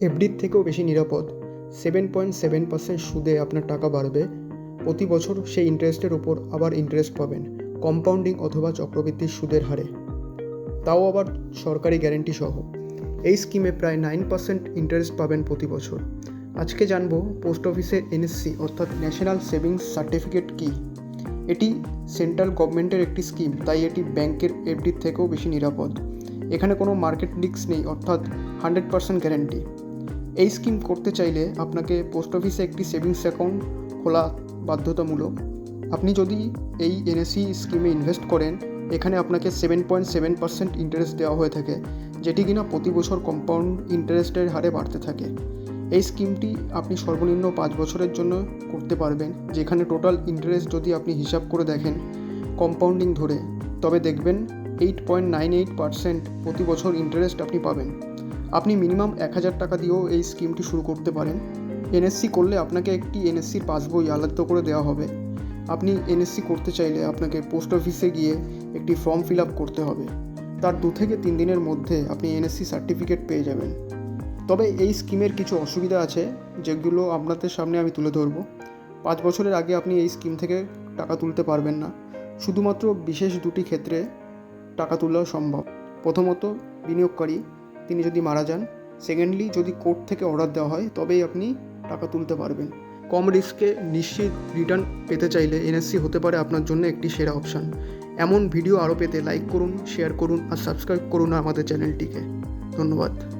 এফডির থেকেও বেশি নিরাপদ। সেভেন পয়েন্ট সেভেন পার্সেন্ট সুদে আপনার টাকা বাড়বে। প্রতি বছর সেই ইন্টারেস্টের ওপর আবার ইন্টারেস্ট পাবেন কম্পাউন্ডিং অথবা চক্রবৃদ্ধির সুদের হারে। তাও আবার সরকারি গ্যারেন্টি সহ। এই স্কিমে প্রায় নাইন পার্সেন্ট ইন্টারেস্ট পাবেন প্রতি বছর। আজকে জানব পোস্ট অফিসের এনএসসি অর্থাৎ ন্যাশনাল সেভিংস সার্টিফিকেট কী? এটি সেন্ট্রাল গভর্নমেন্টের একটি স্কিম তাই এটি ব্যাংকের এফডির থেকেও বেশি নিরাপদ। এখানে কোনো মার্কেট রিস্ক নেই, অর্থাৎ হান্ড্রেড পার্সেন্ট গ্যারেন্টি এই স্কিম করতে চাইলে আপনাকে পোস্ট অফিসে একটি সেভিংস অ্যাকাউন্ট খোলা বাধ্যতামূলক। আপনি যদি এই এনএসসি স্কিমে ইনভেস্ট করেন, এখানে আপনাকে seven point seven percent interest দেওয়া হয়ে থাকে, যেটি কিনা প্রতি বছর কম্পাউন্ড ইন্টারেস্টের হারে বাড়তে থাকে। এই স্কিমটি আপনি সর্বনিম্ন পাঁচ বছরের জন্য করতে পারবেন, যেখানে টোটাল ইন্টারেস্ট যদি আপনি হিসাব করে দেখেন কম্পাউন্ডিং ধরে, তবে দেখবেন eight point nine eight percent প্রতি বছর ইন্টারেস্ট আপনি পাবেন। আপনি মিনিমাম এক হাজার টাকা দিয়েও এই স্কিমটি শুরু করতে পারেন। এনএসসি করলে আপনাকে একটি এনএসসির পাসবই আলাদা করে দেওয়া হবে। আপনি এনএসসি করতে চাইলে আপনাকে পোস্ট অফিসে গিয়ে একটি ফর্ম ফিল আপ করতে হবে। তার দু থেকে তিন দিনের মধ্যে আপনি এনএসসি সার্টিফিকেট পেয়ে যাবেন। তবে এই স্কিমের কিছু অসুবিধা আছে, যেগুলো আপনাদের সামনে আমি তুলে ধরবো। পাঁচ বছরের আগে আপনি এই স্কিম থেকে টাকা তুলতে পারবেন না। শুধুমাত্র বিশেষ দুটি ক্ষেত্রে টাকা তোলা সম্ভব। প্রথমত, বিনিয়োগকারী তিনি যদি মারা যান সেকেন্ডলি যদি কোর্ট থেকে অর্ডার দেওয়া হয়, তবেই আপনি টাকা তুলতে পারবেন। কম রিস্কে নিশ্চিত রিটার্ন পেতে চাইলে এনএসসি হতে পারে আপনার জন্য একটি সেরা অপশান এমন ভিডিও আরও পেতে লাইক করুন শেয়ার করুন আর সাবস্ক্রাইব করুন আমাদের চ্যানেলটিকে ধন্যবাদ।